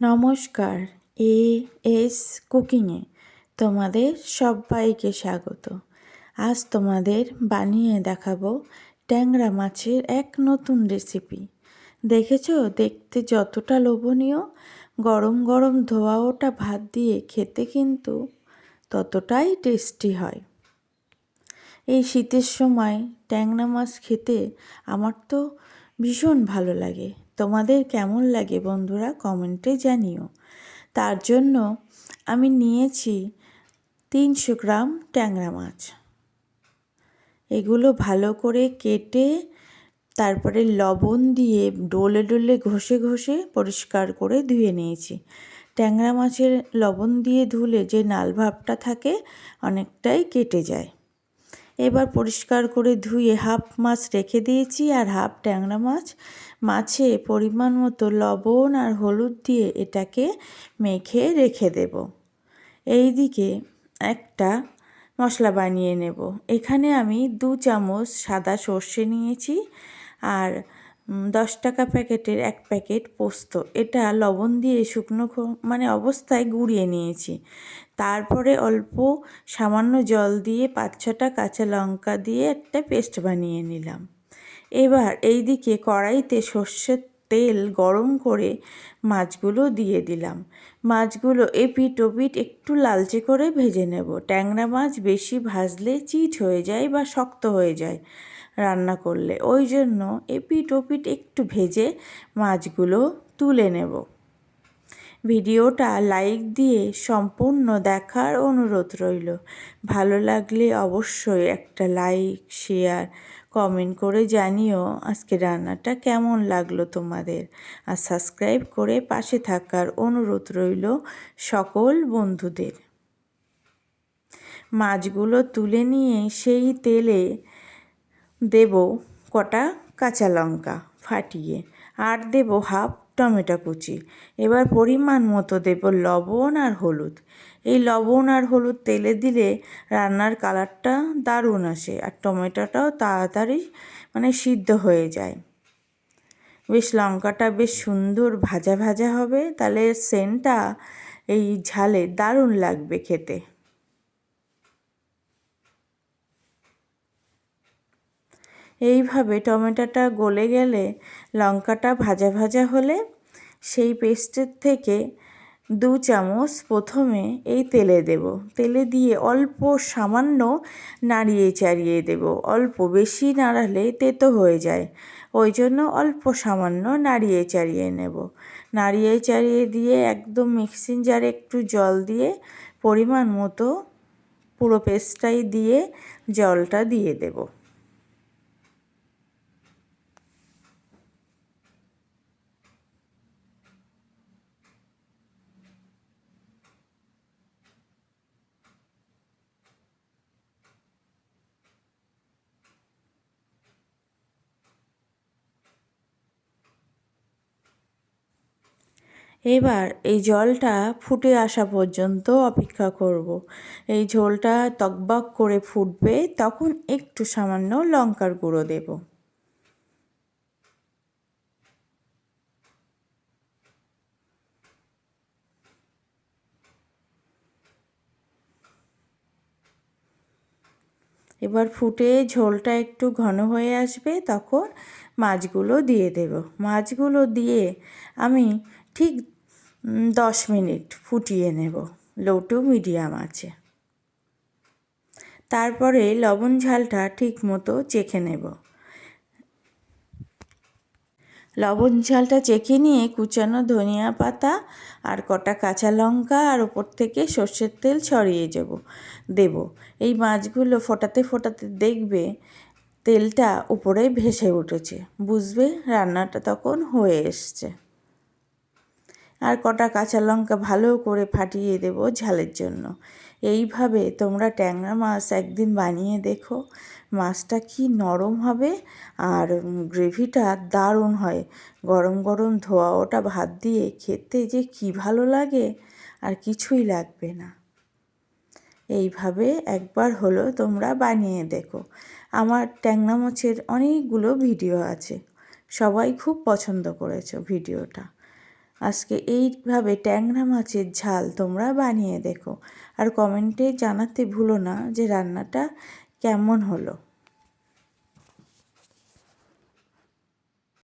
নমস্কার, A S কুকিংয়ে তোমাদের সবাইকে স্বাগত। আজ তোমাদের বানিয়ে দেখাবো ট্যাংরা মাছের এক নতুন রেসিপি। দেখেছ? দেখতে যতটা লোভনীয়, গরম গরম ধোয়া ওটা ভাত দিয়ে খেতে কিন্তু ততটাই টেস্টি হয়। এই শীতের সময় ট্যাংরা মাছ খেতে আমার তো ভীষণ ভালো লাগে। তোমাদের কেমন লাগে বন্ধুরা কমেন্টে জানিও। তার জন্য আমি নিয়েছি তিনশো গ্রাম ট্যাংরা মাছ। এগুলো ভালো করে কেটে তারপরে লবণ দিয়ে ডোলে ডোলে ঘষে ঘষে পরিষ্কার করে ধুয়ে নিয়েছি। ট্যাংরা মাছের লবণ দিয়ে ধুলে যে নাল ভাবটা থাকে অনেকটাই কেটে যায়। এবার পরিষ্কার করে ধুয়ে হাফ মাছ রেখে দিয়েছি আর হাফ ট্যাংরা মাছ। মাছে পরিমাণ মতো লবণ আর হলুদ দিয়ে এটাকে মেখে রেখে দেব। এই দিকে একটা মশলা বানিয়ে নেব। এখানে আমি দু চামচ সাদা সর্ষে নিয়েছি আর দশ টাকা প্যাকেটের এক প্যাকেট পোস্ত। এটা লবণ দিয়ে শুকনো মানে অবস্থায় গুঁড়িয়ে নিয়েছি। তারপরে অল্প সামান্য জল দিয়ে পাঁচ ছটা কাঁচা লঙ্কা দিয়ে একটা পেস্ট বানিয়ে নিলাম। এবার এই দিকে কড়াইতে সর্ষের তেল গরম করে মাছগুলো দিয়ে দিলাম। মাছগুলো এপিট ওপিট একটু লালচে করে ভেজে নেব। ট্যাংরা মাছ বেশি ভাজলে চিট হয়ে যায় বা শক্ত হয়ে যায় রান্না করলে। ওই জন্য এপিট ওপিট একটু ভেজে মাছগুলো তুলে নেব। ভিডিওটা লাইক দিয়ে সম্পূর্ণ দেখার অনুরোধ রইল। ভালো লাগলে অবশ্যই একটা লাইক, শেয়ার কমেন্ট করে জানিও আজকে রান্নাটা কেমন লাগল তোমাদের। আর সাবস্ক্রাইব করে পাশে থাকার অনুরোধ রইল সকল বন্ধুদের। মাছগুলো তুলে নিয়ে সেই তেলে দেব কটা কাঁচা লঙ্কা ফাটিয়ে, আর দেব হাফ টমেটো কুচি। এবার পরিমাণ মতো দেব লবণ আর হলুদ। এই লবণ আর হলুদ তেলে দিলে রান্নার কালারটা দারুণ আসে আর টমেটোটাও তাড়াতাড়ি মানে সিদ্ধ হয়ে যায়। বেশ লঙ্কাটা বেশ সুন্দর ভাজা ভাজা হবে, তাহলে সেন্টটা এই ঝালে দারুণ লাগবে খেতে। এইভাবে টমেটোটা গলে গেলে, লঙ্কাটা ভাজা ভাজা হলে সেই পেস্টের থেকে দু চামচ প্রথমে এই তেলে দেব। তেলে দিয়ে অল্প সামান্য নাড়িয়ে চাড়িয়ে দেব। অল্প বেশি নাড়ালে তেতো হয়ে যায়। ওই জন্য অল্প সামান্য নাড়িয়ে চাড়িয়ে নেব। নাড়িয়ে চাড়িয়ে দিয়ে একদম মিক্সিং জারে একটু জল দিয়ে পরিমাণ মতো পুরো পেস্টটাই দিয়ে জলটা দিয়ে দেবো। এবার এই জলটা ফুটে আসা পর্যন্ত অপেক্ষা করব। এই ঝোলটা তকবক করে ফুটবে, তখন একটু সামান্য লঙ্কার গুঁড়ো দেব এবার ফুটে ঝোলটা একটু ঘন হয়ে আসবে, তখন মাছগুলো দিয়ে দেব মাছগুলো দিয়ে আমি ঠিক দশ মিনিট ফুটিয়ে নেব। লো টু মিডিয়াম আছে। তারপরে লবণ ঝালটা ঠিক মতো চেখে নেব। লবণ ঝালটা চেখে নিয়ে কুচানো ধনিয়া পাতা আর কটা কাঁচা লঙ্কা আর ওপর থেকে সর্ষের তেল ছড়িয়ে যাব দেব। এই মাছগুলো ফোটাতে ফোটাতে দেখবে তেলটা উপরে ভেসে উঠেছে। বুঝবে রান্নাটা তখন হয়ে এসছে। আর কটা কাঁচা লঙ্কা ভালো করে ফাটিয়ে দেব ঝালের জন্য। এইভাবে তোমরা ট্যাংরা মাছ একদিন বানিয়ে দেখো। মাছটা কি নরম হবে আর গ্রেভিটা দারুণ হয়। গরম গরম ধোয়া ওটা ভাত দিয়ে খেতে যে কি ভালো লাগে আর কিছুই লাগবে না। এইভাবে একবার হলো তোমরা বানিয়ে দেখো। আমার ট্যাংরা মাছের অনেকগুলো ভিডিও আছে। সবাই খুব পছন্দ করেছ ভিডিওটা। আজকে এইভাবে ট্যাংরা মাছের ঝাল তোমরা বানিয়ে দেখো। আর কমেন্টে জানাতে ভুলো না যে রান্নাটা কেমন হলো।